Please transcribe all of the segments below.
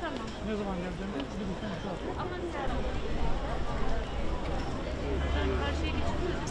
Tamam. Ne zaman geleceğim? Bir gün konuşalım. Ama sen... Her şeyi geçiriyoruz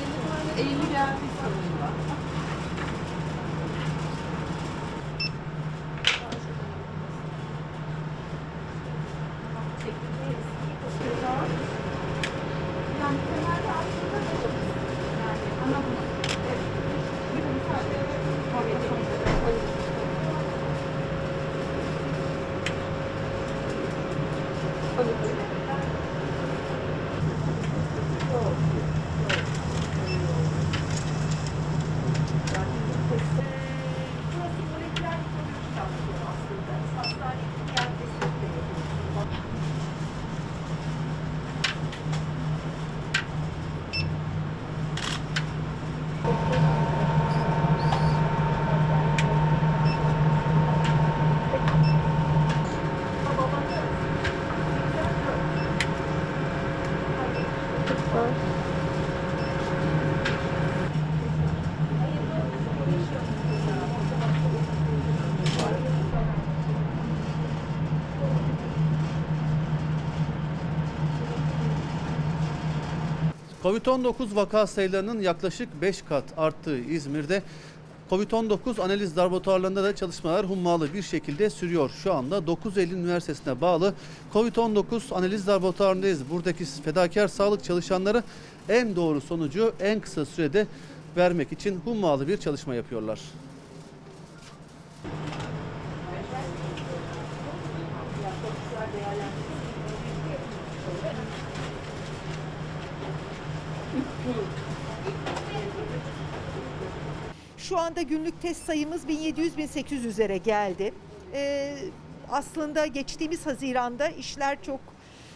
Eylül geldi çok yani ana bu. Evet. Bir de sadece Burası Covid-19 vaka sayılarının yaklaşık 5 kat arttığı İzmir'de Covid-19 analiz laboratuvarlarında da çalışmalar hummalı bir şekilde sürüyor. Şu anda 9 Eylül Üniversitesi'ne bağlı Covid-19 analiz laboratuvarındayız. Buradaki fedakar sağlık çalışanları en doğru sonucu en kısa sürede vermek için hummalı bir çalışma yapıyorlar. Şu anda günlük test sayımız 1700-1800 üzere geldi. Ee, aslında geçtiğimiz Haziran'da işler çok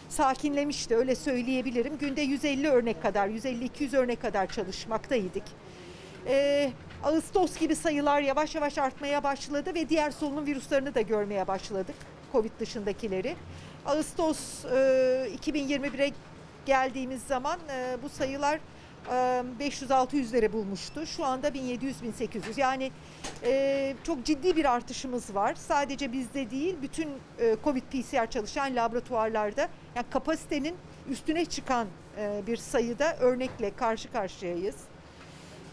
sakinlemişti öyle söyleyebilirim. Günde 150 örnek kadar, 150-200 örnek kadar çalışmaktaydık. Ee, Ağustos gibi sayılar yavaş yavaş artmaya başladı ve diğer solunum virüslerini de görmeye başladık. Covid dışındakileri. Ağustos e, 2021'e geldiğimiz zaman e, bu sayılar e, 500-600'leri bulmuştu. Şu anda 1700-1800 yani çok ciddi bir artışımız var. Sadece bizde değil bütün e, Covid PCR çalışan laboratuvarlarda yani kapasitenin üstüne çıkan bir sayıda örnekle karşı karşıyayız.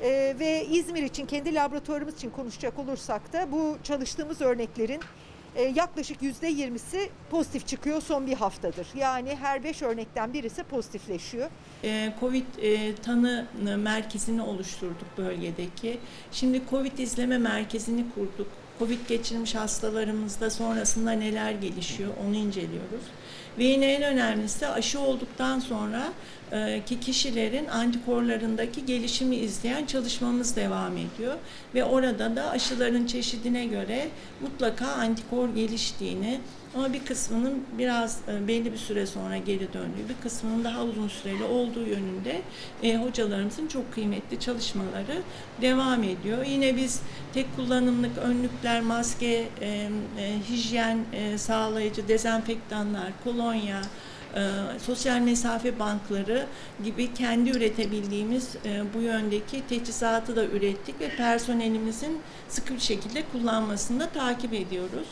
Ee, ve İzmir için kendi laboratuvarımız için konuşacak olursak da bu çalıştığımız örneklerin e, yaklaşık yüzde yirmisi pozitif çıkıyor son bir haftadır. Yani her beş örnekten birisi pozitifleşiyor. Ee, Covid e, tanı merkezini oluşturduk bölgedeki. Şimdi Covid izleme merkezini kurduk. Covid geçirmiş hastalarımızda sonrasında neler gelişiyor onu inceliyoruz. Ve yine en önemlisi aşı olduktan sonra e, ki kişilerin antikorlarındaki gelişimi izleyen çalışmamız devam ediyor. Ve orada da aşıların çeşidine göre mutlaka antikor geliştiğini ama bir kısmının biraz e, belli bir süre sonra geri döndüğü, bir kısmının daha uzun süreli olduğu yönünde e, hocalarımızın çok kıymetli çalışmaları devam ediyor. Yine biz tek kullanımlık önlükler, maske, e, e, hijyen e, sağlayıcı dezenfektanlar, kolonya, e, sosyal mesafe bankları gibi kendi üretebildiğimiz e, bu yöndeki teçhizatı da ürettik ve personelimizin sıkı bir şekilde kullanmasını da takip ediyoruz.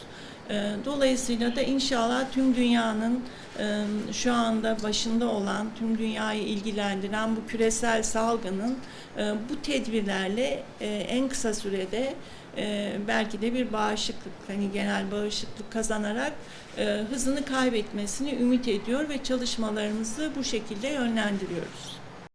E, Dolayısıyla da inşallah tüm dünyanın e, şu anda başında olan, tüm dünyayı ilgilendiren bu küresel salgının e, bu tedbirlerle e, en kısa sürede belki de bir bağışıklık, hani genel bağışıklık kazanarak hızını kaybetmesini ümit ediyor ve çalışmalarımızı bu şekilde yönlendiriyoruz.